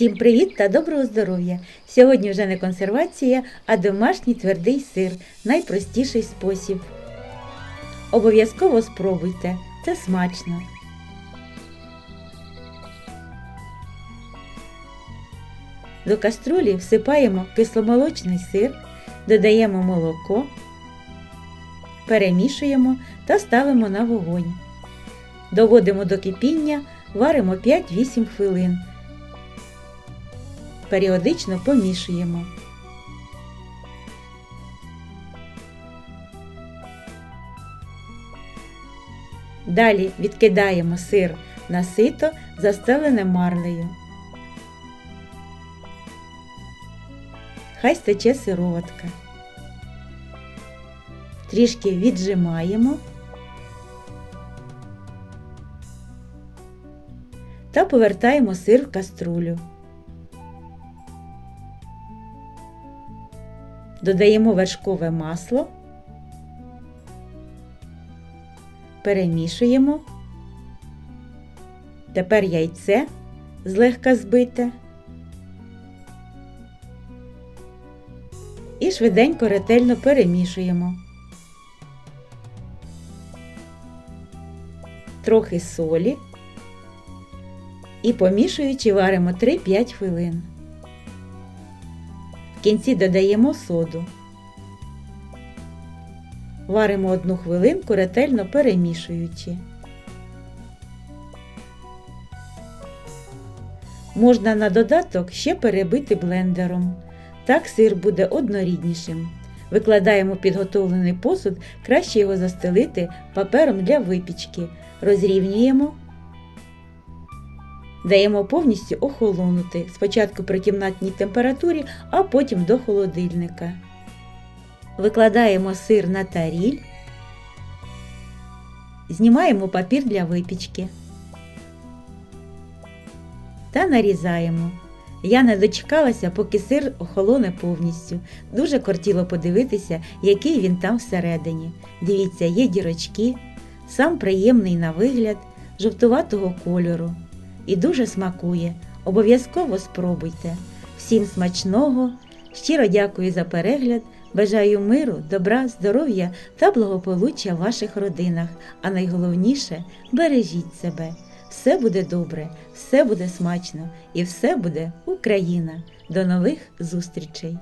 Всім привіт та доброго здоров'я! Сьогодні вже не консервація, а домашній твердий сир найпростіший спосіб. Обов'язково спробуйте, це смачно. До каструлі всипаємо кисломолочний сир, додаємо молоко, перемішуємо та ставимо на вогонь. Доводимо до кипіння, варимо 5-8 хвилин. Періодично помішуємо. Далі відкидаємо сир на сито, застелене марлею. Хай стече сироватка. Трішки віджимаємо та повертаємо сир в каструлю. Додаємо вершкове масло, перемішуємо. Тепер яйце злегка збите. І швиденько ретельно перемішуємо. Трохи солі і помішуючи варимо 3-5 хвилин. В кінці додаємо соду. Варимо одну хвилинку, ретельно перемішуючи. Можна на додаток ще перебити блендером. Так сир буде одноріднішим. Викладаємо підготовлений посуд, краще його застелити папером для випічки. Розрівнюємо. Даємо повністю охолонути спочатку при кімнатній температурі, а потім до холодильника. Викладаємо сир на таріль, знімаємо папір для випічки та нарізаємо. Я не дочекалася, поки сир охолоне повністю. Дуже кортіло подивитися, який він там всередині. Дивіться, є дірочки, сам приємний на вигляд, жовтуватого кольору і дуже смакує. Обов'язково спробуйте. Всім смачного! Щиро дякую за перегляд. Бажаю миру, добра, здоров'я та благополуччя в ваших родинах. А найголовніше бережіть себе. Все буде добре, все буде смачно і все буде Україна. До нових зустрічей!